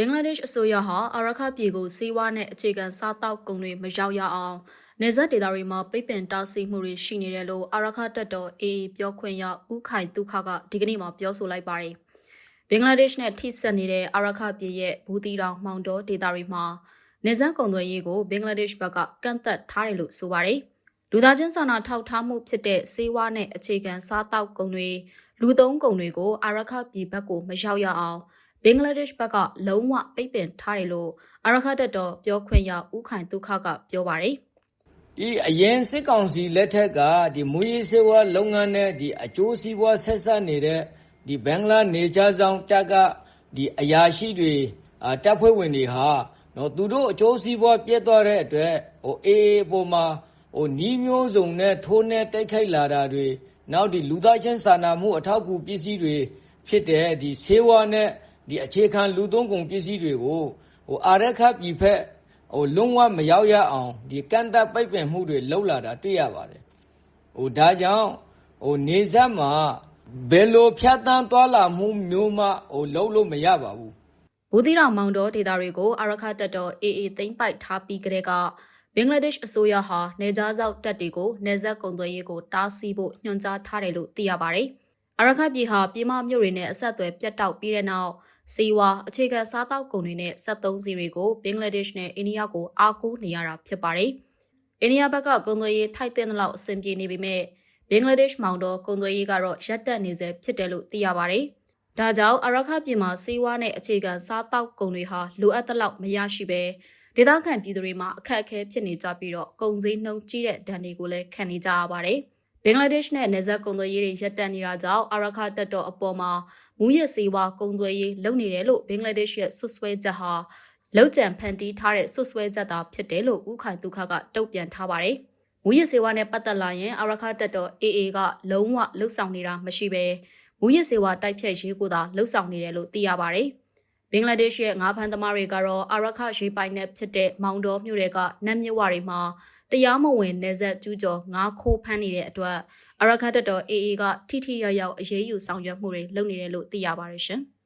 ဘင်္ဂလားဒေ့ရှ်အစိုးရဟာအာရခပြည်ကိုစေဝါနဲ့အခြေခံစားတောက်ကုန်တွေမရောက်ရအောင်နေဆက်ဒေသတွေမှာပိတ်ပင်တားဆီးမှုတွေရှိနေတယ်လို့အာရခတပ်တော် AA ပြောခွင့်ရဦးခိုင်ဒုခကဒီကနေ့မှပြောဆိုလိုက်ပါတယ်။ဘင်္ဂလားဒေ့ရှ်နဲ့ထိစပ်နေတဲ့အာရခပြည်ရဲ့ဘူးတီတောင်မှောင်တော်ဒေသတွေမှာနေဆက်ကုန်သွယ်ရေးကိုဘင်္ဂလားဒေ့ရှ်ဘက်ကကန့်သက်ထားတယ်လို့ဆိုပါတယ်။လူသားချင်းစာနာထောက်ထားမှုဖြစ်တဲ့စေဝါနဲ့အခြေခံစားတောက်ကုန်တွေလူသုံးကုန်တွေကိုအာရခပြည်ဘက်ကိုမရောက်ရအောင် ဘင်္ဂလားဒေ့ရှ်ဘက်ကလုံးဝပိတ်ပင်ထားတယ်လို့အာရခတက်တော်ပြောခွင့်ရဦးခိုင်ဒုခကပြောပါတယ်ဒီအရင်စစ်ကောင်စီလက်ထက်ကဒီမူရေးစေဝါလုပ်ငန်းနဲ့ဒီအကျိုးစီးပွားဆက်ဆက်နေတဲ့ဒီဘင်္ဂလားနေချာဆောင်တပ်ကဒီအရာရှိတွေအာတပ်ဖွဲ့ဝင်တွေဟာနော်သူတို့အကျိုးစီးပွားပြတ်သွားတဲ့အတွက်ဟိုအေးပေါ်မှာဟိုနီးမျိုးစုံနဲ့ထိုးနဲ့တိုက်ခိုက်လာတာတွေနောက်ဒီလူသားချင်းစာနာမှုအထောက်အကူပစ္စည်းတွေဖြစ်တဲ့ဒီစေဝါနဲ့ ဒီအခြေခံလူသုံးကုန်ပစ္စည်းတွေကိုဟိုအာရခပြည်ဖက်ဟိုလုံးဝမရောက်ရအောင်ဒီကန့်တပ်ပိတ်ပင်မှုတွေလှုပ်လာတာတွေ့ရပါတယ်ဟိုဒါကြောင့်ဟိုနေဆက်မှာဘယ်လိုဖြတ်တန်းသွားလာမှုမျိုးမှဟိုလုံးလို့မရပါဘူး။ဘူးတီတောင်မောင်တော်ဒေသတွေကိုအာရခတက်တော် AA သိမ်းပိုက်ထားပြီးကတည်းကဘင်္ဂလားဒေ့ရှ်အစိုးရဟာနေကြားစောက်တပ်တွေကိုနေဆက်ကုန်သွယ်ရေးကိုတားဆီးဖို့ညွှန်ကြားထားတယ်လို့သိရပါတယ်။အာရခပြည်ဟာပြည်မမြို့တွေနဲ့အဆက်အသွယ်ပြတ်တောက်ပြီးတဲ့နောက် စီဝါအခြေခံစားတောက်ကုန်တွေနဲ့73စီတွေကိုဘင်္ဂလားဒေ့ရှ်နဲ့အိန္ဒိယကိုအားကိုးနေရတာဖြစ်ပါတယ်။အိန္ဒိယဘက်ကကုန်သွယ်ရေးထိုက်တဲ့လောက်အဆင်ပြေနေပေမဲ့ဘင်္ဂလားဒေ့ရှ်မောင်တော်ကုန်သွယ်ရေးကတော့ရပ်တန့်နေစေဖြစ်တယ်လို့သိရပါတယ်။ဒါကြောင့်အာရခပြည်မှာစီဝါနဲ့အခြေခံစားတောက်ကုန်တွေဟာလိုအပ်တဲ့လောက်မရရှိပဲဒေသခံပြည်သူတွေမှာအခက်အခဲဖြစ်နေကြပြီးတော့ကုန်စည်နှုန်းကြီးတဲ့ဒဏ်တွေကိုလည်းခံနေကြရပါတယ်။ ဘင်္ဂလားဒေ့ရှ်နဲ့နယ်စပ်ကုန်သွယ်ရေးတွေရပ်တန့်နေတာကြောင့်အာရခတက်တော်အပေါ်မှာမူရစေဝါကုန်သွယ်ရေးလုပ်နေတယ်လို့ဘင်္ဂလားဒေ့ရှ်ရဲ့ဆွဆွဲချက်ဟာလောက်ကျန်ဖန်တီးထားတဲ့ဆွဆွဲချက်သာဖြစ်တယ်လို့ဦးခိုင်ဒုက္ခကတုံ့ပြန်ထားပါတယ်။မူရစေဝါနဲ့ပတ်သက်လာရင်အာရခတက်တော် AA ကလုံးဝလှုပ်ဆောင်နေတာမရှိပဲမူရစေဝါတိုက်ဖြတ်ရေးကိုသာလှုပ်ဆောင်နေတယ်လို့သိရပါတယ်။ဘင်္ဂလားဒေ့ရှ်ရဲ့ငါးဖမ်းသမားတွေကတော့အာရခရေပိုင်နဲ့ဖြစ်တဲ့မောင်တော်မြို့တွေကနတ်မြဝတွေမှာ တရားမဝင်နေဆက်ကျူးကျော်ငါးခိုးဖမ်းနေတဲ့အတွက်အရခတ်တပ်တော် AA ကထိထိရောက်ရောက်အရေးယူဆောင်ရွက်မှုတွေလုပ်နေတယ်လို့သိရပါတယ်ရှင်။